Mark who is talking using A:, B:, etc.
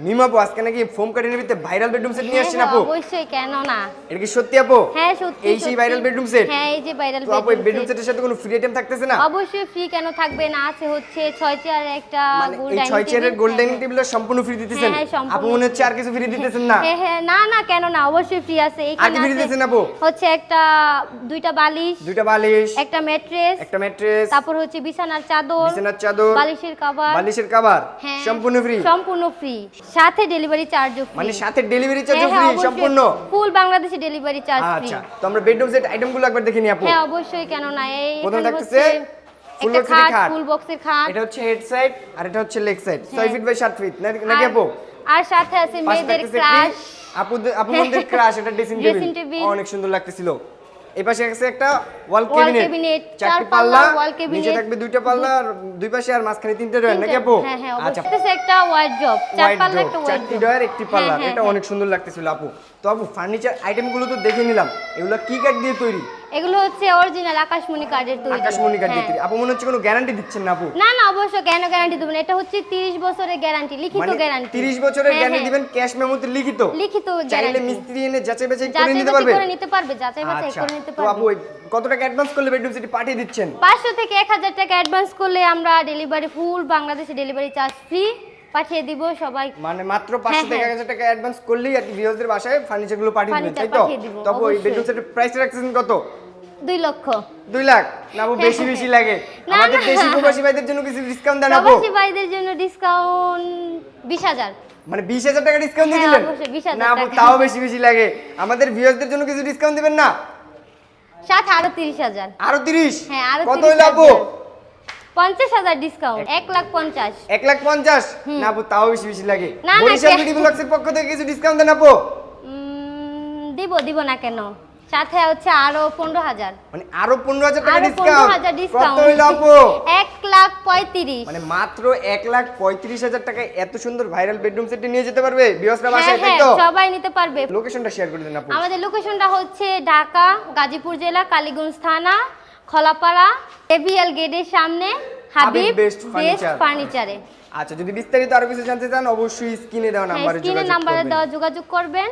A: মিম আপু আজকে নাকি ফোম কাটিনের ভিতরে ভাইরাল বেডরুম সেট নিয়ে আসছেন
B: হ্যাঁ,
A: আপু?
B: অবশ্যই কেন না?
A: এটা কি সত্যি আপু?
B: হ্যাঁ সত্যি
A: এই সেই ভাইরাল বেডরুম সেট
B: হ্যাঁ এই যে ভাইরাল
A: তো আপু এই বেডরুম সেটের সাথে কোনো ফ্রি আইটেম থাকতেছে না?
B: অবশ্যই ফ্রি কেন থাকবে না? আছে হচ্ছে ছয় চেয়ারের একটা গোল
A: এই
B: ডাইনিং
A: ছয় চেয়ারের গোল্ড ডাইনিং
B: টেবিল
A: সম্পূর্ণ ফ্রি দিতেছেন?
B: হ্যাঁ,
A: আপু মনে হচ্ছে আর কিছু ফ্রি দিতেছেন না।
B: হ্যাঁ হ্যাঁ না না কেন না? অবশ্যই ফ্রি আছে।
A: আর
B: এখানে
A: কি ফ্রি দিতেছেন আপু?
B: হচ্ছে একটা দুইটা বালিশ
A: দুইটা বালিশ
B: একটা ম্যাট্রেস
A: একটা ম্যাট্রেস
B: তারপর হচ্ছে বিছানার চাদর
A: বিছানার চাদর
B: বালিশের কভার
A: বালিশের কভার
B: হ্যাঁ
A: সম্পূর্ণ ফ্রি
B: সম্পূর্ণ ফ্রি সাথে ডেলিভারি চার্জও ফ্রি
A: মানে সাথে ডেলিভারি চার্জ
B: হ্যাঁ
A: ফ্রি
B: হ্যাঁ
A: সম্পূর্ণ?
B: ফুল বাংলাদেশে ডেলিভারি চার্জ ফ্রি
A: আচ্ছা তো আমরা বেডরুম সেট আইটেমগুলো একবার দেখে নিই আপু।
B: হ্যাঁ অবশ্যই কেন না এই
A: প্রথমে থাকতেছে
B: একটা
A: box
B: খাট। ফুল বক্সের খাট।
A: এটা হচ্ছে হেড সাইড আর এটা হচ্ছে লেগ সাইড 6
B: হ্যাঁ।
A: ফিট বাই 7 ফিট নাকি আপু?
B: আর সাথে আছে মেয়েদের ক্রাশ
A: আপু ক্রাশ এটা ড্রেসিং টেবিল অনেক সুন্দর লাগতেছিল। এই পাশে আছে একটা ওয়াল ক্যাবিনেট চারটি পাল্লা
B: ওয়াল ক্যাবিনেট।
A: নিচে থাকবে দুইটা পাল্লা আর দুই পাশে আর মাঝখানে তিনটে ডয়ার নাকি আপু?
B: হ্যাঁ হ্যাঁ
A: আচ্ছা।
B: এটা একটা জব চার পাল্লা একটা
A: চারটি
B: ওয়ার্ড্রপ
A: ডয়ার একটি পাল্লা
B: হ্যাঁ,
A: এটা
B: হ্যাঁ,
A: অনেক সুন্দর লাগতেছিল আপু। তো আপু ফার্নিচার আইটেমগুলো তো দেখে নিলাম এগুলো কি কাঠ দিয়ে তৈরি?
B: এগুলো হচ্ছে অরিজিনাল আকাশমণি কার্ডের তৈরি।
A: আকাশমণি দিয়ে
B: হ্যাঁ।
A: তৈরি। আপু মনে হচ্ছে কোনো গ্যারান্টি দিচ্ছেন না আপু?
B: না না অবশ্য কেন গ্যারান্টি দেবেন এটা হচ্ছে 30 বছরের গ্যারান্টি লিখিত
A: মানে
B: গ্যারান্টি
A: 30 বছরের গ্যারান্টি দিবেন ক্যাশ মেমোতে লিখিত?
B: লিখিত
A: চাইলে
B: গ্যারান্টি
A: মিস্ত্রি এনে যাচাই বাছাই করে নিতে পারবে?
B: করে নিতে পারবে যাচাই বাছাই
A: আচ্ছা।
B: করে নিতে
A: তো আপু কত টাকা অ্যাডভান্স করলে বেডরুম সিটি পাঠিয়ে দিচ্ছেন?
B: পাঁচশো থেকে এক হাজার টাকা অ্যাডভান্স করলে আমরা ডেলিভারি ফুল বাংলাদেশে ডেলিভারি চার্জ ফ্রি পাঠিয়ে দিব সবাই
A: মানে মাত্র পাঁচশো
B: হ্যাঁ,
A: থেকে এক
B: হ্যাঁ।
A: হাজার টাকা অ্যাডভান্স করলেই আর কি ভিউয়ারদের বাসায় ফার্নিচারগুলো পাঠিয়ে দিবেন তাই তো? তবে ওই বেডরুম সেটের প্রাইস রাখছেন কত?
B: দুই লক্ষ।
A: দুই লাখ? না আপু বেশি বেশি লাগে। আমাদের দেশি প্রবাসী ভাইদের জন্য কিছু ডিসকাউন্ট দেন আপু।
B: প্রবাসী ভাইদের জন্য ডিসকাউন্ট বিশ হাজার।
A: মানে বিশ হাজার টাকা ডিসকাউন্ট দিয়ে
B: হ্যাঁ,
A: দিলেন? না তাও বেশি বেশি লাগে। আমাদের ভিউয়ারদের জন্য কিছু ডিসকাউন্ট দিবেন না?
B: সাথে আরও তিরিশ হাজার।
A: আরও তিরিশ?
B: হ্যাঁ আরও
A: কত
B: 30,000
A: হইল আপু?
B: পঞ্চাশ হাজার ডিসকাউন্ট এক লাখ পঞ্চাশ।
A: এক লাখ পঞ্চাশ? না তাও বেশি বেশি লাগে।
B: না, না,
A: বরিশাল
B: কে-
A: ব্লগসের পক্ষ থেকে কিছু ডিসকাউন্ট দেন আপু?
B: দিব দিব না কেন? সাথে হচ্ছে আরও পনেরো হাজার।
A: মানে আরও পনেরো হাজার টাকা ডিসকাউন্ট কত
B: ডিসকাউন্ট
A: আপু?
B: এক লাখ পঁয়ত্রিশ।
A: মানে মাত্র এক লাখ পঁয়ত্রিশ হাজার টাকায় এত সুন্দর ভাইরাল বেডরুম সেটটি নিয়ে যেতে পারবে?
B: হ্যাঁ
A: বাসায় তাই
B: হ্যাঁ
A: তো?
B: সবাই নিতে পারবে।
A: লোকেশনটা শেয়ার করে দেন আপু।
B: আমাদের লোকেশনটা হচ্ছে ঢাকা গাজীপুর জেলা কালীগঞ্জ থানা খলাপাড়া এবিএল গেটের সামনে হাবিব বেস্ট। ফার্নিচারে
A: আচ্ছা যদি বিস্তারিত আরও কিছু জানতে চান অবশ্যই স্ক্রিনে দেওয়া নাম্বারে স্ক্রিনে
B: নাম্বারে দেওয়া যোগাযোগ করবেন।